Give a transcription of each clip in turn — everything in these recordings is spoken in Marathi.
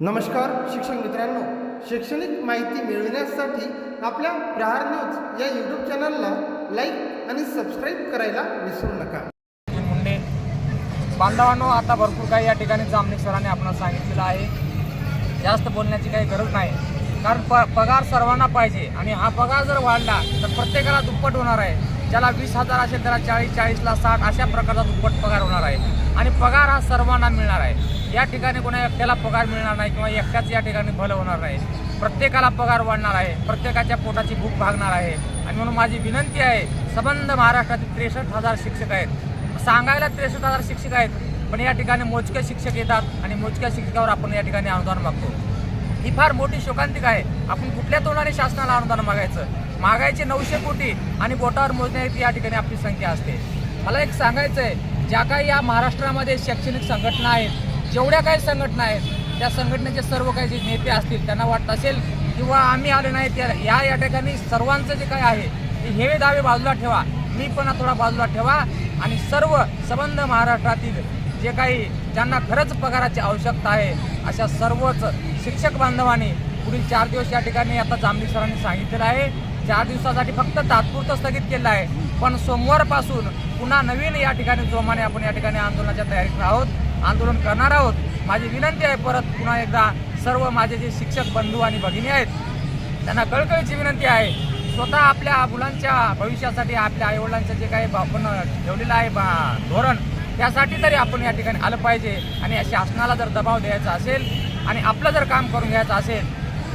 नमस्कार शिक्षक मित्रांनो. शैक्षणिक माहिती मिळविण्यासाठी आपल्या प्रहार न्यूज या यूट्यूब चॅनलला लाईक आणि सबस्क्राईब करायला विसरू नका. मुंडे बांधवांनो आता भरपूर काही या ठिकाणी जामनिक सरांनी आपणाला सांगितलेलं आहे. जास्त बोलण्याची काही गरज नाही. कारण प पगार सर्वांना पाहिजे आणि हा पगार जर वाढला तर प्रत्येकाला दुप्पट होणार आहे. ज्याला वीस हजार असेल त्याला चाळीस चाळीसला साठ अशा प्रकारचा दुप्पट पगार होणार आहे. आणि पगार हा सर्वांना मिळणार आहे. या ठिकाणी कोणा एकट्याला पगार मिळणार नाही किंवा एकट्याच या ठिकाणी भलं होणार नाही. प्रत्येकाला पगार वाढणार आहे. प्रत्येकाच्या पोटाची भूक भागणार आहे. आणि म्हणून माझी विनंती आहे संबंध महाराष्ट्रातील त्रेसष्ट हजार शिक्षक आहेत. सांगायला त्रेसष्ट हजार शिक्षक आहेत पण या ठिकाणी मोजके शिक्षक येतात आणि मोजक्या शिक्षकावर आपण या ठिकाणी अनुदान मागतो. ही फार मोठी शोकांतिक आहे. आपण कुठल्या तोंडाने शासनाला अनुदान मागायचं? मागायचे नऊशे कोटी आणि बोटावर मोजण्याची या ठिकाणी आपली संख्या असते. मला एक सांगायचं आहे ज्या काही या महाराष्ट्रामध्ये शैक्षणिक संघटना आहेत जेवढ्या काही संघटना आहेत त्या संघटनेचे सर्व काही जे नेते असतील त्यांना वाटत असेल किंवा आम्ही आले नाही त्या या या ठिकाणी सर्वांचं जे काही आहे ते हे दावे बाजूला ठेवा मी पण थोडा बाजूला ठेवा आणि सर्व संबंध महाराष्ट्रातील जे काही ज्यांना खरंच पगाराची आवश्यकता आहे अशा सर्वच शिक्षक बांधवांनी पुढील चार दिवस या ठिकाणी आता जांभी सरांनी सांगितलेलं आहे चार दिवसासाठी फक्त तात्पुरतं स्थगित केलं आहे. पण सोमवारपासून पुन्हा नवीन या ठिकाणी जोमाने आपण या ठिकाणी आंदोलनाच्या तयारीत आहोत आंदोलन करणार आहोत. माझी विनंती आहे परत पुन्हा एकदा सर्व माझे जे शिक्षक बंधू आणि भगिनी आहेत त्यांना कळकळीची विनंती आहे स्वतः आपल्या मुलांच्या भविष्यासाठी आपल्या आईवडिलांचं जे काही आपण ठेवलेलं आहे बा- धोरण त्यासाठी तरी आपण या ठिकाणी आलं पाहिजे. आणि या शासनाला जर दबाव द्यायचा असेल आणि आपलं जर काम करून घ्यायचं असेल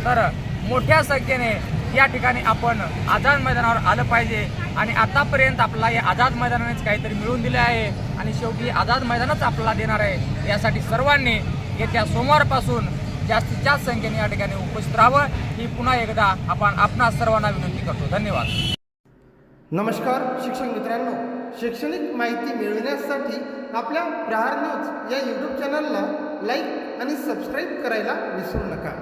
तर मोठ्या संख्येने या ठिकाणी आपण आझाद मैदानावर आलं पाहिजे. आणि आतापर्यंत आपला या आझाद मैदानानेच काहीतरी मिळवून दिले आहे. आणि शेवटी आझाद मैदानच आपल्याला देणार आहे. यासाठी सर्वांनी येत्या सोमवारपासून जास्तीत जास्त संख्येने या ठिकाणी उपस्थित राहावं. ही पुन्हा एकदा आपण आपणा सर्वांना विनंती करतो. धन्यवाद. नमस्कार शिक्षक मित्रांनो. शैक्षणिक माहिती मिळविण्यासाठी आपल्या प्रहार न्यूज या यूट्यूब चॅनलला लाईक आणि सबस्क्राईब करायला विसरू नका.